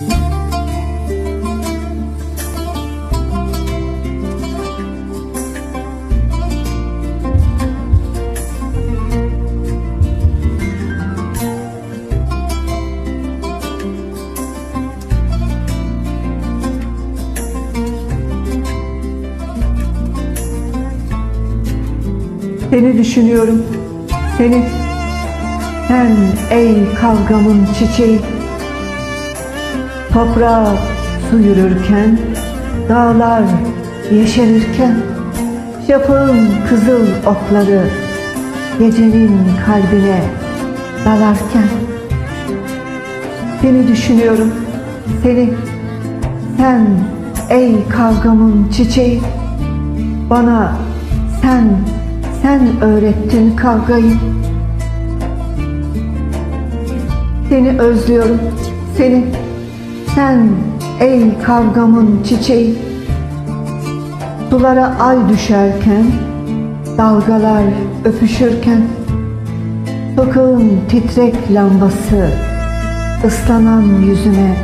Seni düşünüyorum, seni. Sen ey kavgamın çiçeği. Toprağa su yürürken, dağlar yeşerirken, şafağın kızıl otları gecenin kalbine dalarken. Seni düşünüyorum, seni. Sen ey kavgamın çiçeği. Bana sen, sen öğrettin kavgayı. Seni özlüyorum, seni. Sen ey kavgamın çiçeği. Sulara ay düşerken, dalgalar öpüşürken, sokağın titrek lambası ıslanan yüzüme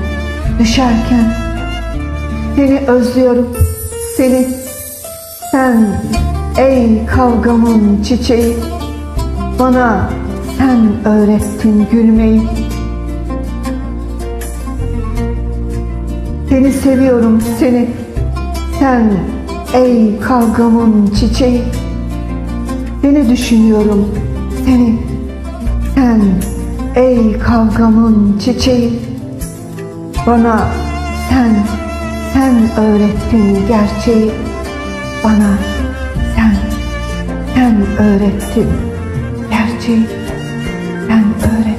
düşerken, seni özlüyorum, seni. Sen ey kavgamın çiçeği, bana sen öğrettin gülmeyi. Seni seviyorum seni, sen ey kavgamın çiçeği. Seni düşünüyorum seni, sen ey kavgamın çiçeği. Bana sen, sen öğrettin gerçeği. Bana sen, sen öğrettin gerçeği. Sen öğrettin.